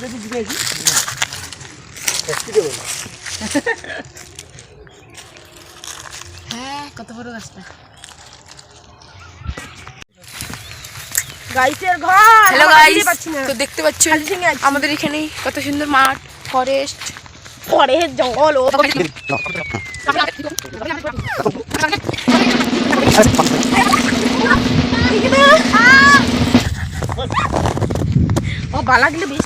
যদি জিজ্ঞাসি হ্যাঁ কত বড় গাছটা। আমাদের এখানে কত সুন্দর মাঠ ফরেস্ট ফরেস্ট জঙ্গল ও। ও বালাগুলো বেশ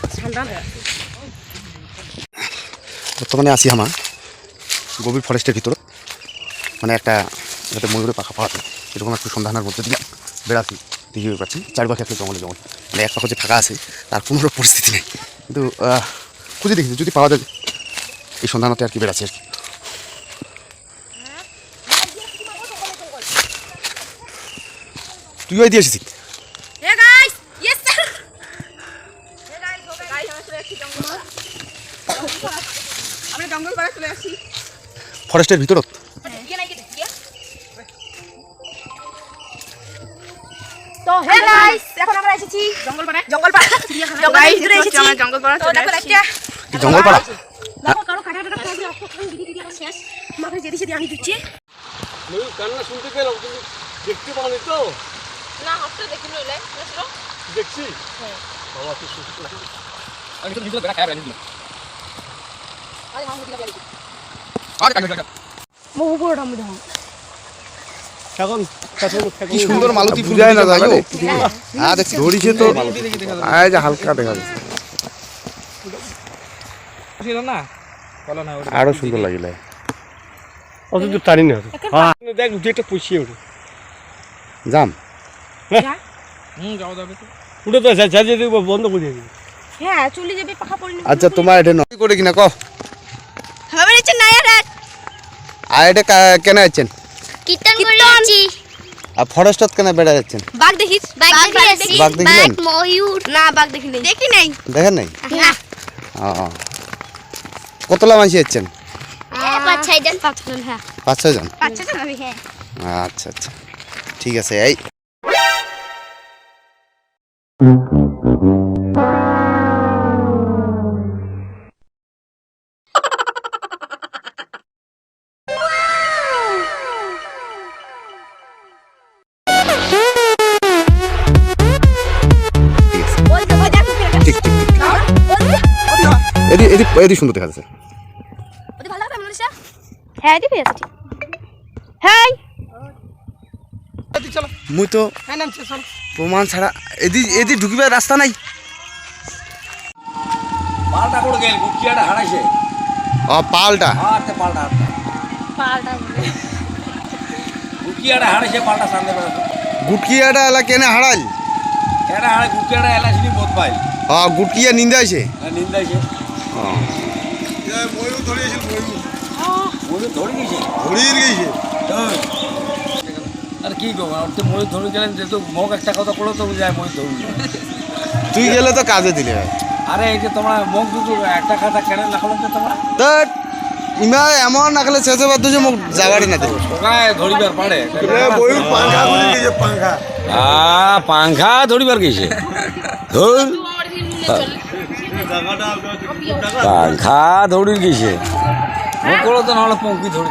বর্তমানে আছি আমার গভীর ফরেস্টের ভিতর। মানে একটা যাতে ময়ূরের পাখা পাওয়া যায়, এরকম একটু সন্ধানের মধ্যে দিয়ে বেড়াচ্ছি দেখি পাচ্ছি চারিপাশে একটা জঙ্গলে জঙ্গল। মানে এক পাখা যে ফাঁকা আছে, তার কোনো পরিস্থিতি নেই। কিন্তু খুঁজে দেখি, যদি পাওয়া যায়, এই সন্ধানতে আর কি বেড়াচ্ছি আর কি। তুই ওই দিয়ে এসেছিস হে গাইস ইয়েস স্যার আমরা জঙ্গল পাড়া চলে আসি ফরেস্টের ভিতরত। তো হে গাইস এখন আমরা এসেছি জঙ্গল পাড়া জঙ্গল ভিতরে এসেছি। জঙ্গল তো দেখো একটা কি জঙ্গল দেখো কারও কাটা কাটা করে দিয়ে অক্ষর দিদি দিদি আমার শেষ। মাকে যেদি সেদি আমি দিচ্ছি। ময়ূর কান্না শুনতে পেলাম কিন্তু দেখতে পাওনি তো। না হচ্ছে দেখি নইলে দেখছি। বাবা কি সুস্থ মো উপরে ঢামে ঢাম এখন কি সুন্দর মালতী ফুল না জানো হ্যাঁ দেখছি। ধরিছে তো আয় যে হালকা দেখা যাচ্ছে। না? আরও সুন্দর লাগিলে। অত দূর টানি না হ্যাঁ। দেখ উঠে একটা পুষিয়ে উঠে। যাম। তো। উঠে তো বন্ধ করে দিবি। হ্যাঁ চলে যাবে পাখা পড়ে আচ্ছা তোমার এটা নয়। করে কিনা কহ হবে নিচে আর আর এটা কেন কীর্তন করে যাচ্ছি। আর ফরেস্টত কেন বেড়া যাচ্ছেন? বাঘ দেখিস। বাঘ দেখে বাঘ? বাঘ ময়ূর। না বাঘ দেখি নাই। দেখি নাই। দেখেন নাই? না। কতলা মানসি যাচ্ছেন? পাঁচ ছয় জন। পাঁচ জন হ্যাঁ। পাঁচ ছয় জন? পাচ্ছে তো আমি হ্যাঁ। আচ্ছা আচ্ছা। ঠিক আছে এই। ঠিক ঠিক ঠিক। এদি এদি এদি সুন্দর দেখা যাচ্ছে। হ্যাঁ দিবি আছে হ্যাঁ মুই তো হ্যাঁ চল। প্রমাণ ছাড়া এদি এদি ঢুকিবার রাস্তা নাই। পালটা করে গেল গুটিয়াটা হারাইছে। ও পালটা। হাতে পালটা পালটা গুটিয়াটা হারাইছে পালটা সামনে বেড়াতো গুটকিয়াটা এলা কেনে হারাল এটা হারাই গুটিয়াটা এলাচিনি বোধ পাই ও গুটকিয়া নিন্দা আছে নিন্দাইছে ময়ূর ধরিয়েছিল ময়ূর। ময়ূর ধরে গেছে? ধরিয়ে গেছে। আর কি করব আর তো ময়ূর ধরে গেলেন যেহেতু মোক একটা কথা করল তো যায় ময়ূর ধরুন তুই গেলে তো কাজে দিলে। আরে এই যে তোমরা মোক দুটো একটা কথা কেন রাখলাম তো তোমরা? তো ইমা এমন নাকলে শেষ হবার দুজে মোক জাগাড়ি না ধরিবার পারে। পাঙ্খা গেছে পাঙ্খা পাংখা ধরিবার গেছে। ধর। পাংখা ধরি কিসে? কোনো করো তো নাহলে পঙ্কি ধরে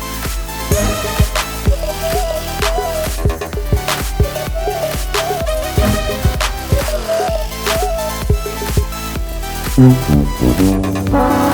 음, 음, 음.